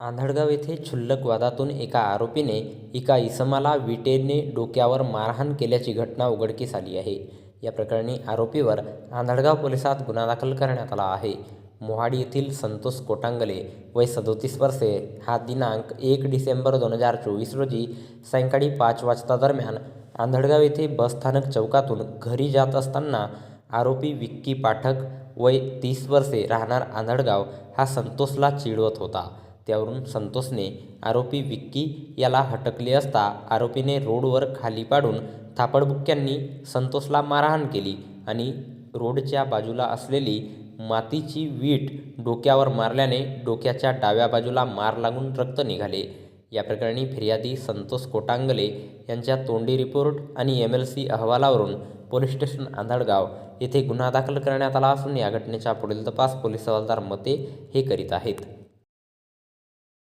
आंधळगाव येथे क्षुल्लक वादातून एका आरोपीने एका इसमाला विटेने डोक्यावर मारहाण केल्याची घटना उघडकीस आली आहे. या प्रकरणी आरोपीवर आंधळगाव पोलिसात गुन्हा दाखल करण्यात आला आहे. मोहाडी येथील संतोष कोटांगले वय सदोतीस वर्षे हा दिनांक एक डिसेंबर दोन हजार चोवीस रोजी सायंकाळी पाच वाजता दरम्यान आंधळगाव येथे बसस्थानक चौकातून घरी जात असताना आरोपी विक्की पाठक वय तीस वर्षे राहणार आंधळगाव हा संतोषला चिडवत होता. त्यावरून संतोषने आरोपी विक्की याला हटकले असता आरोपीने रोडवर खाली पाडून थापडबुक्क्यांनी संतोषला मारहाण केली आणि रोडच्या बाजूला असलेली मातीची वीट डोक्यावर मारल्याने डोक्याच्या डाव्या बाजूला मार लागून रक्त निघाले. या प्रकरणी फिर्यादी संतोष कोटांगले यांच्या तोंडी रिपोर्ट आणि एम एल सी अहवालावरून पोलीस स्टेशन आंधळगाव येथे गुन्हा दाखल करण्यात आला असून या घटनेचा पुढील तपास पोलीस हवालदार मते हे करीत आहेत.